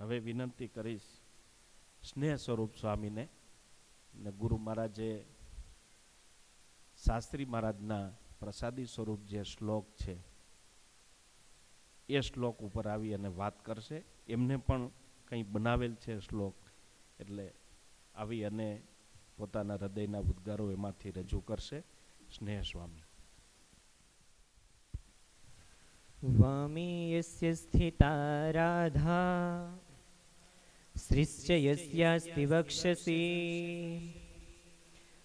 હવે વિનંતી કરીશ સ્નેહ સ્વરૂપ સ્વામીને ને ગુરુ મહારાજે શાસ્ત્રી મહારાજના પ્રસાદી સ્વરૂપ જે શ્લોક છે, એ શ્લોક ઉપર આવી અને વાત કરશે. એમને પણ કંઈ બનાવેલ છે શ્લોક, એટલે આવી અને પોતાના હૃદયના ઉદ્ગારો એમાંથી રજૂ કરશે. સ્નેહ સ્વામી. વામી સ્થિતા રાધા. राधा श्रीश्च यस्यास्ति वक्षसि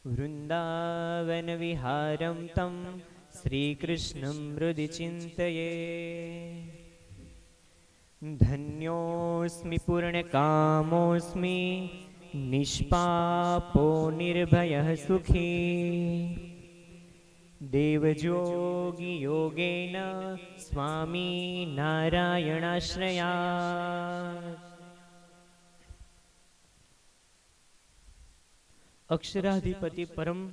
वृन्दावनविहारं तं श्रीकृष्णं हृदि चिन्तये धन्योऽस्मि पूर्णकामोऽस्मि निष्पापो निर्भयः सुखी देवजोगी योगेन स्वामी नारायणाश्रया અક્ષરાધિપતિ પરમ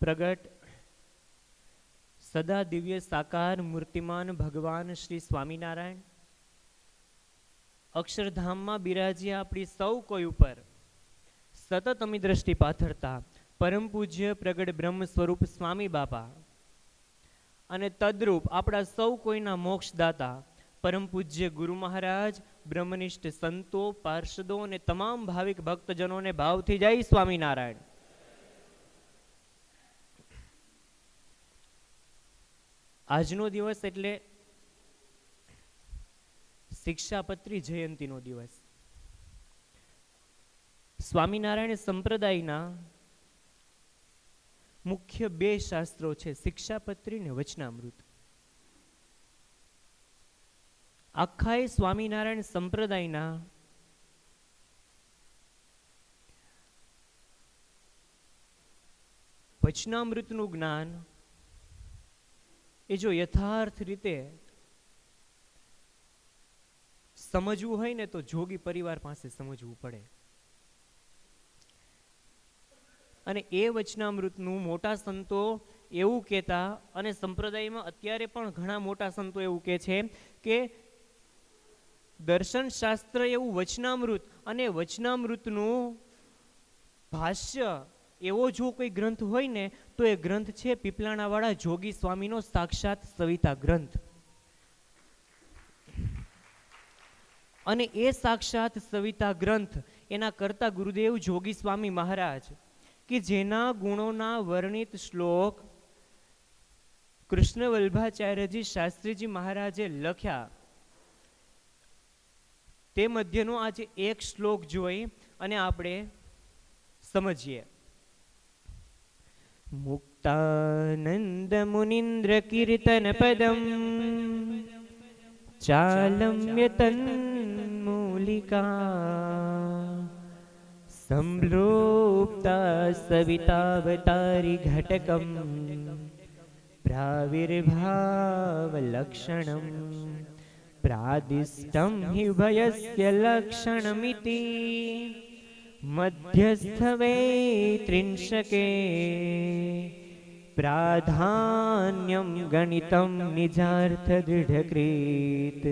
પ્રગટ સદા દિવ્ય સાકાર મૂર્તિમાન ભગવાન શ્રી સ્વામિનારાયણ. અક્ષરધામમાં બિરાજી આપણી સૌ કોઈ ઉપર સતત અમી દ્રષ્ટિ પાથરતા પરમ પૂજ્ય પ્રગટ બ્રહ્મ સ્વરૂપ સ્વામી બાપા અને તદ્રુપ આપણા સૌ કોઈના મોક્ષદાતા પરમ પૂજ્ય ગુરુ મહારાજ, બ્રહ્મનિષ્ઠ સંતો, પાર્ષદો અને તમામ ભાવિક ભક્તજનોને ભાવથી જય સ્વામિનારાયણ. આજનો દિવસ એટલે શિક્ષાપત્રી જયંતિનો દિવસ. સ્વામિનારાયણ સંપ્રદાયના મુખ્ય બે શાસ્ત્રો છે, શિક્ષાપત્રી ને વચનામૃત. આખા સ્વામિનારાયણ સંપ્રદાયના વચનામૃતનું જ્ઞાન એ જો યથાર્થ રીતે સમજવું હોય ને તો જોગી પરિવાર પાસે સમજવું પડે. અને એ વચનામૃતનું મોટા સંતો એવું કહેતા અને સંપ્રદાયમાં અત્યારે પણ ઘણા મોટા સંતો એવું કહે છે કે દર્શન શાસ્ત્ર એવું વચનામૃત અને વચનામૃતનું ભાષ્ય એવો જો કોઈ ગ્રંથ હોય ને, તો એ ગ્રંથ છે પીપલાણાવાળા જોગી સ્વામીનો સાક્ષાત સવિતા ગ્રંથ. અને એ સાક્ષાત સવિતા ગ્રંથ એના કરતા ગુરુદેવ જોગી સ્વામી મહારાજ કે જેના ગુણોના વર્ણિત શ્લોક કૃષ્ણ વલ્ભાચાર્યજી શાસ્ત્રીજી મહારાજે લખ્યા. તે મધ્યનો આજે એક શ્લોક જોઈ અને આપણે સમજીએ. મુક્તાનંદ મુનિન્દ્ર કીર્તન પદમ ચાલમ્ય તન્મૂલિકા સંપ્લુપ્તા સવિતાવતારી ઘટકમ પ્રાવિર્ભાવલક્ષણમ પ્રાદિષ્ટમ हि મધ્યસ્થવે ત્રિંશકે પ્રાધાન્યમ ગણિતમ નિજાર્થ દૃઢકૃત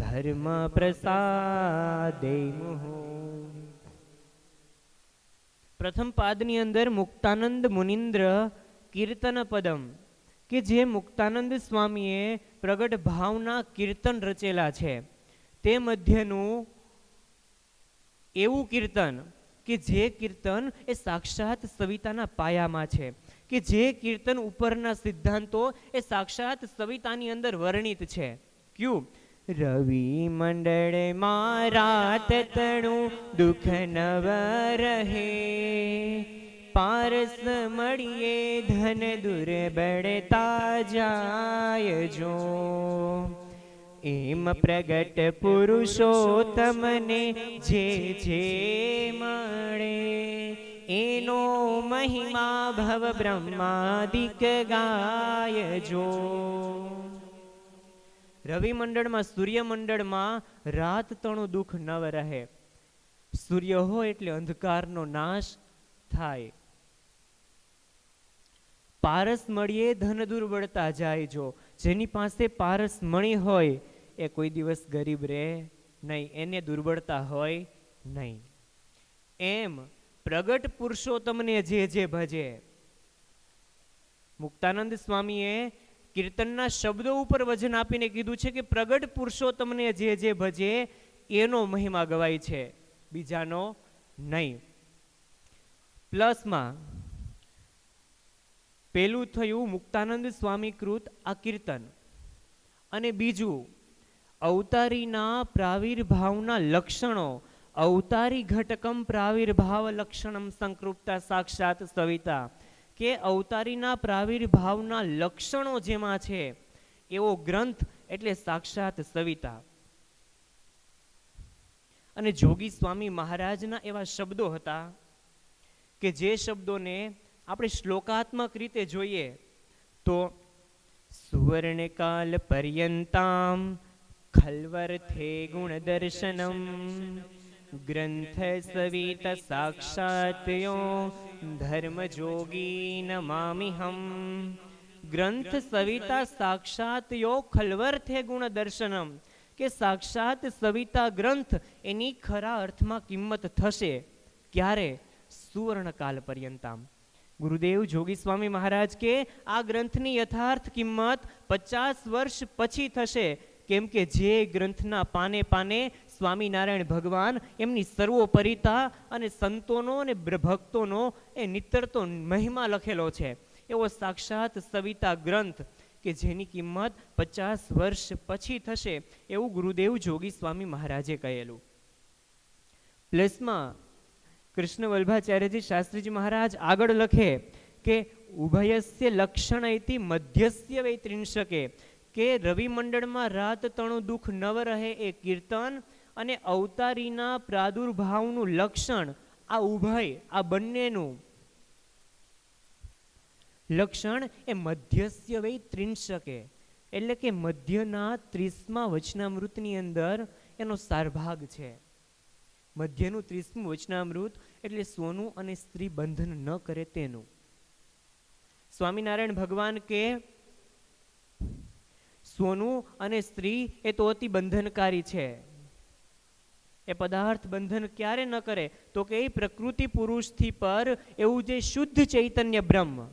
ધર્મ પ્રસાદે મુહુ પ્રથમ પાદની અંદર મુક્તાનંદ મુનિન્દ્ર કીર્તન પદમ કે જે મુક્તાનંદ સ્વામીએ પ્રગટ ભાવના કીર્તન રચેલા છે, તે મધ્યનું એવું કીર્તન કે જે કીર્તન એ સાક્ષાત સવિતાના પાયામાં છે, કે જે કીર્તન ઉપરના સિદ્ધાંતો એ સાક્ષાત સવિતાની અંદર વર્ણિત છે. ક્યું? રવિ મંડળમાં રાત તણું દુઃખ નવ રહે. પારસ મળીએ, ધન દુર્બળતા બળતા જાય જો. એમ પ્રગટ પુરુષોત્તમને જે જે મળે, એનો મહિમા ભવ બ્રહ્માદિક મંડળમાં, સૂર્ય મંડળમાં રાત તણું દુઃખ નવ રહે. સૂર્ય હોય એટલે અંધકારનો નાશ થાય. પારસ મળીએ, ધન દુર્બળતા જાય. જો જેની પાસે પારસ મણી હોય, એ કોઈ દિવસ ગરીબ રહે નહીં. એને દુર્બળતા હોય નહીં. એમ પ્રગટ પુરુષોત્તમને જે જે ભજે. મુક્તાનંદ સ્વામીએ કીર્તનના શબ્દો ઉપર વજન આપીને કીધું છે કે પ્રગટ પુરુષોત્તમને જે જે ભજે, એનો મહિમા ગવાય છે. બીજાનો નહીં. પ્લસમાં પેલું થયું મુક્તાનંદ સ્વામી કૃત આ કીર્તન અને બીજું, અવતારીના પ્રાવિર્ભાવના લક્ષણો, અવતારી ઘટકમ પ્રાવિર્ભાવ લક્ષણમ સંકૃપ્તા સાક્ષાત સવિતા. કે અવતારીના પ્રાવિર્ભાવના લક્ષણો જેમાં છે, એવો ગ્રંથ એટલે સાક્ષાત સવિતા. અને જોગી સ્વામી મહારાજના એવા શબ્દો હતા કે જે શબ્દોને આપણે શ્લોકાત્મક રીતે જોઈએ તો સુવર્ણકાલ પર્યંતામ ખલ્વર્થે ગુણદર્શનમ. ગ્રંથ સવિત સાક્ષાત્યો ધર્મજોગી નમામિહમ. ગ્રંથ સવિતા સાક્ષાત્યો ખલ્વર્થે ગુણદર્શનમ. કે સાક્ષાત સવિતા ગ્રંથ એની ખરા અર્થમાં કિંમત થશે ક્યારે? સુવર્ણકાલ પર્યંતામ. ગુરુદેવ જોગી સ્વામી મહારાજ કે આ ગ્રંથની યથાર્થ કિંમત પચાસ વર્ષ પછી થશે. કેમ કે જે ગ્રંથના પાને પાને સ્વામિનારાયણ ભગવાન એમની સર્વોપરિતા અને સંતોનો અને ભક્તોનો એ નિતરતો મહિમા લખેલો છે. એવો સાક્ષાત સવિતા ગ્રંથ કે જેની કિંમત પચાસ વર્ષ પછી થશે એવું ગુરુદેવ જોગી સ્વામી મહારાજે કહેલું. પ્લસમાં કૃષ્ણ વલ્ભાચાર્યજી શાસ્ત્રીજી મહારાજ આગળ લખે કે ઉભયસ્ય લક્ષણ ઇતિ મધ્યસ્ય વૈ ત્રિંશકે, કે રવિમંડળમાં રાત તણું દુઃખ નવ રહે એ કીર્તન અને અવતારીના પ્રાદુર્ભાવનું લક્ષણ આ ઉભય, આ બંનેનું લક્ષણ એ મધ્યસ્ય વૈ ત્રિંશકે, એટલે કે મધ્યના ત્રીસમાં વચનામૃતની અંદર એનો સારભાગ છે. મધ્યનું ત્રીસમું વચનામૃત એટલે સોનું અને સ્ત્રી બંધન ન કરે તેનું. સ્વામિનારાયણ ભગવાન કે સોનું અને સ્ત્રી એ તો અતિ બંધનકારી છે. એ પદાર્થ બંધન ક્યારે ન કરે? તો કે એ પ્રકૃતિ પુરુષથી પર એવું જે શુદ્ધ ચૈતન્ય બ્રહ્મ.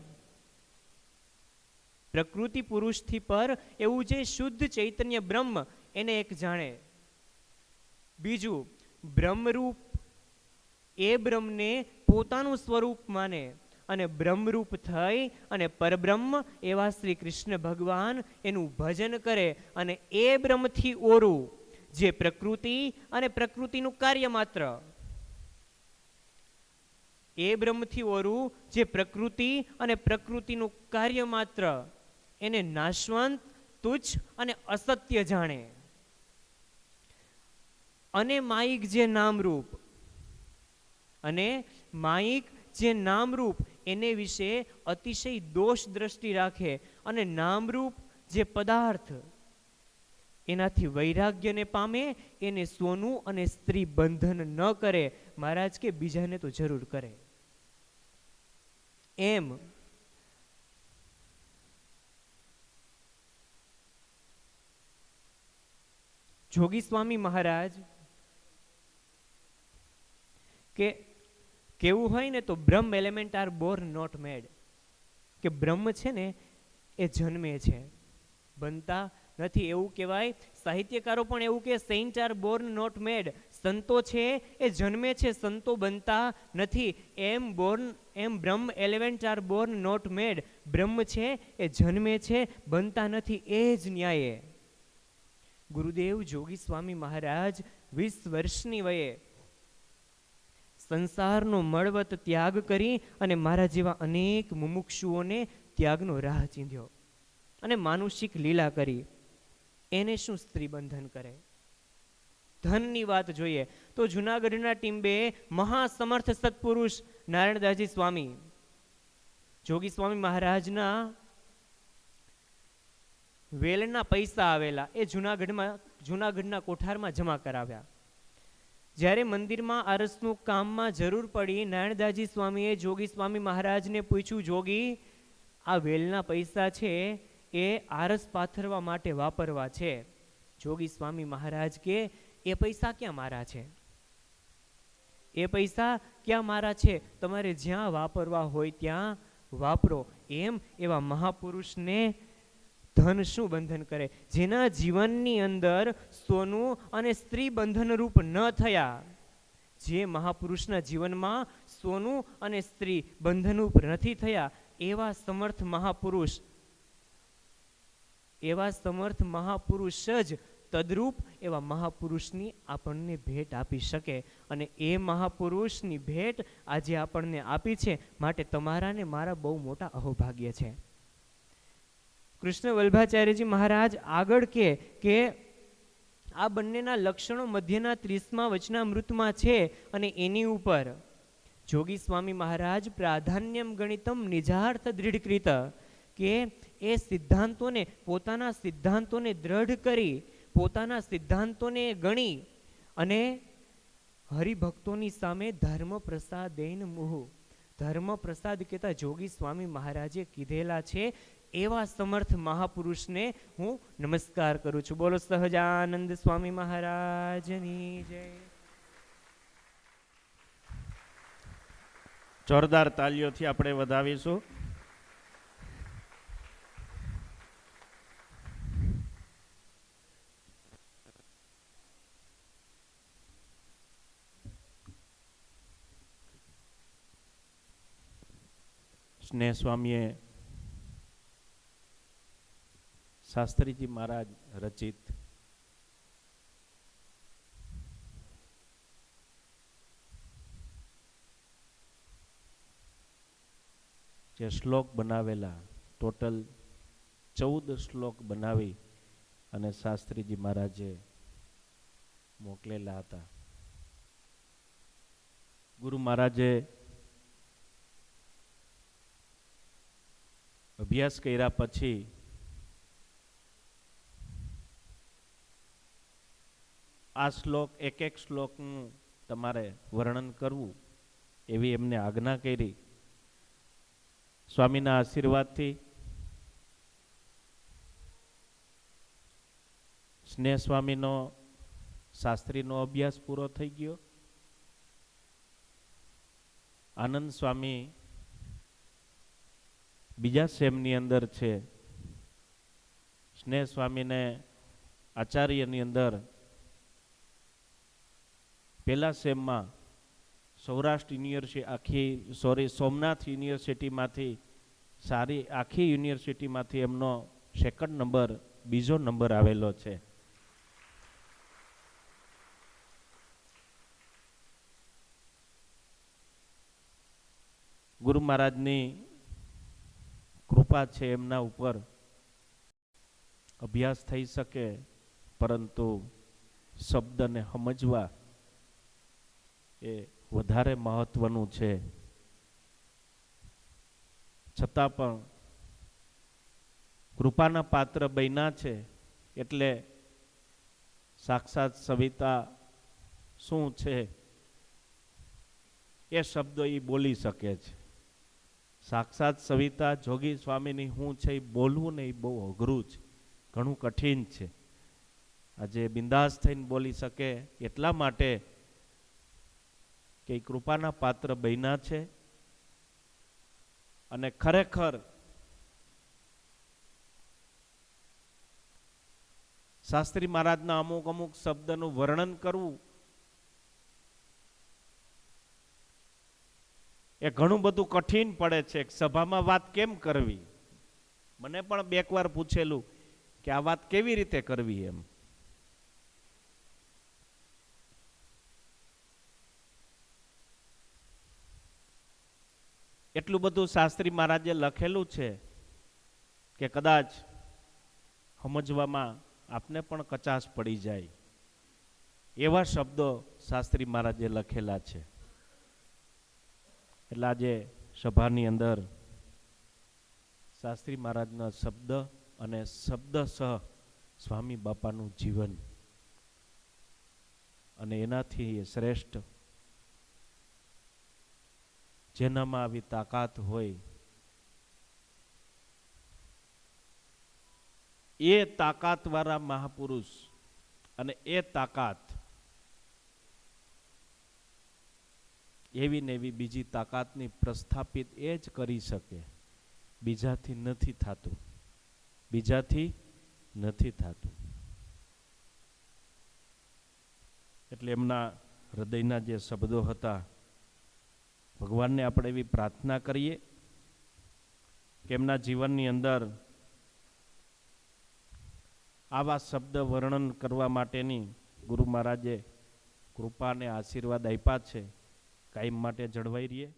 પ્રકૃતિ પુરુષથી પર એવું જે શુદ્ધ ચૈતન્ય બ્રહ્મ, એને એક જાણે. બીજું બ્રહ્મરૂપ, એ બ્રહ્મને પોતાનું સ્વરૂપ માને અને બ્રહ્મરૂપ થઈ અને પરબ્રહ્મ એવા શ્રી કૃષ્ણ ભગવાન એનું ભજન કરે અને એ બ્રહ્મથી ઓરું, જે પ્રકૃતિ અને પ્રકૃતિનું કાર્ય માત્ર. એ બ્રહ્મથી ઓરું, જે પ્રકૃતિ અને પ્રકૃતિનું કાર્ય માત્ર. એને નાશવંત, તુચ્છ અને અસત્ય જાણે. અને માયિક જે નામરૂપ. અને માયિક જે નામરૂપ, એને વિશે અતિશય દોષ દ્રષ્ટિ રાખે અને નામરૂપ જે પદાર્થ, એનાથી વૈરાગ્યને પામે, એને સોનું અને સ્ત્રી બંધન ન કરે. મહારાજ કે બીજાને તો જરૂર કરે. એમ. જોગી સ્વામી મહારાજ કે કેવું હોય ને તો Brahm element are born not made. કે બ્રહ્મ છે ને એ જન્મે છે. બનતા નથી એવું કહેવાય. સાહિત્યકારો પણ એવું કે saint are born not made. સંતો છે એ જન્મે છે, સંતો બનતા નથી. એમ born M Brahm element are born not made. બ્રહ્મ છે એ જન્મે છે, બનતા નથી, એ જ ન્યાયે. ગુરુદેવ જોગી સ્વામી મહારાજ વીસ વર્ષની વયે સંસારનો મળવત ત્યાગ કરી અને મારા જેવા અનેક મુમુક્ષુઓને ત્યાગનો રાહ ચીંધ્યો અને માનુષિક લીલા કરી. એને શું સ્ત્રી બંધન કરે? ધનની વાત જોઈએ તો જુનાગઢના ટીમ્બે મહાસમર્થ સત્પુરુષ નારાયણદાસજી સ્વામી, જોગી સ્વામી મહારાજના વેલના પૈસા આવેલા એ જુનાગઢમાં, જુનાગઢના કોઠારમાં જમા કરાવ્યા. જ્યારે મંદિરમાં આરસનું કામમાં જરૂર પડી નારાયણદાસજી સ્વામીએ જોગી સ્વામી મહારાજને પૂછ્યું, જોગી, આ વેલના પૈસા છે એ આરસ પાથરવા માટે વાપરવા છે. જોગી સ્વામી મહારાજ કે, એ પૈસા ક્યાં મારા છે? એ પૈસા ક્યાં મારા છે? તમારે જ્યાં વાપરવા હોય ત્યાં વાપરો. એમ એવા મહાપુરુષને ધન શું બંધન કરે? જેના જીવનની અંદર સોનું અને સ્ત્રી બંધનરૂપ ન થયા, જે મહાપુરુષના જીવનમાં સોનું અને સ્ત્રી બંધનરૂપ નથી થયા, એવા સમર્થ મહાપુરુષ, એવા સમર્થ મહાપુરુષ જ તદરૂપ એવા મહાપુરુષની આપણને ભેટ આપી શકે. અને એ મહાપુરુષની ભેટ આજે આપણને આપી છે, માટે તમારાને મારા બહુ મોટા અહોભાગ્ય છે. કૃષ્ણ વલ્ભાચાર્યજી મહારાજ આગળ કે કે આ બંનેના લક્ષણો મધ્યના ત્રીસમાં વચનામૃતમાં છે અને એની ઉપર. જોગી સ્વામી મહારાજ, પ્રાધાન્યમ ગણિતમ નિજાર્થ દૃઢકૃત. કે એ સિદ્ધાંતોને, પોતાના સિદ્ધાંતોને દ્રઢ કરી, પોતાના સિદ્ધાંતોને ગણી અને હરિભક્તોની સામે ધર્મ પ્રસાદેન મુહ. ધર્મ પ્રસાદ કહેતા જોગી સ્વામી મહારાજે કીધેલા છે એવા સમર્થ મહાપુરુષને હું નમસ્કાર કરું છું. બોલો સહજાનંદ સ્વામી મહારાજની જય. જોરદાર તાલીઓથી આપણે વધાવીશું. સ્નેહ સ્વામીએ શાસ્ત્રીજી મહારાજ રચિત. જે શ્લોક બનાવેલા, ટોટલ ચૌદ શ્લોક બનાવી અને શાસ્ત્રીજી મહારાજે મોકલેલા હતા. ગુરુ મહારાજે અભ્યાસ કર્યા પછી આ શ્લોક, એક એક શ્લોકનું તમારે વર્ણન કરવું એવી એમને આજ્ઞા કરી. સ્વામીના આશીર્વાદથી સ્નેહ સ્વામીનો શાસ્ત્રીનો અભ્યાસ પૂરો થઈ ગયો. આનંદ સ્વામી બીજા સેમની અંદર છે. સ્નેહ સ્વામીને આચાર્યની અંદર પહેલા સેમમાં સૌરાષ્ટ્ર યુનિવર્સિટી આખી સોરી સોમનાથ યુનિવર્સિટીમાંથી, સારી, આખી યુનિવર્સિટીમાંથી એમનો સેકન્ડ નંબર બીજો નંબર આવેલો છે. ગુરુ મહારાજની કૃપા છે એમના ઉપર. અભ્યાસ થઈ શકે, પરંતુ શબ્દને સમજવા એ વધારે મહત્વનું છે. છતાં પણ કૃપાના પાત્ર બન્યા છે એટલે સાક્ષાત સવિતા શું છે એ શબ્દો એ બોલી શકે છે. સાક્ષાત સવિતા જોગી સ્વામીની હું છે એ બોલવું ને એ બહુ અઘરું છે, ઘણું કઠિન છે. આજે બિંદાસ થઈને બોલી શકે એટલા માટે કે કૃપાના પાત્ર બન્યા છે. અને ખરેખર શાસ્ત્રી મહારાજના અમુક અમુક શબ્દનું વર્ણન કરવું એ ઘણું બધું કઠિન પડે છે. સભામાં વાત કેમ કરવી? મને પણ બે વાર પૂછેલું કે આ વાત કેવી રીતે કરવી એમ? એટલું બધું શાસ્ત્રી મહારાજે લખેલું છે કે કદાચ સમજવામાં આપને પણ કચાશ પડી જાય. એવા શબ્દો શાસ્ત્રી મહારાજે લખેલા છે. એટલે આજે સભાની અંદર શાસ્ત્રી મહારાજના શબ્દ અને શબ્દ સહ સ્વામી બાપાનું જીવન. અને એનાથી શ્રેષ્ઠ જેનામાં આવી તાકાત હોય. એ તાકાતવાળા મહાપુરુષ અને એ તાકાત એવી ને એવી બીજી તાકાતની પ્રસ્થાપિત એ જ કરી શકે. બીજાથી નથી થતું. બીજાથી નથી થતું. એટલે એમના હૃદયના જે શબ્દો હતા ભગવાનને આપણે એવી પ્રાર્થના કરીએ કે એમના જીવનની અંદર આવા શબ્દ વર્ણન કરવા માટેની ગુરુ મહારાજે કૃપા અને આશીર્વાદ આપ્યા છે. કાયમ માટે જળવાઈ રહીએ.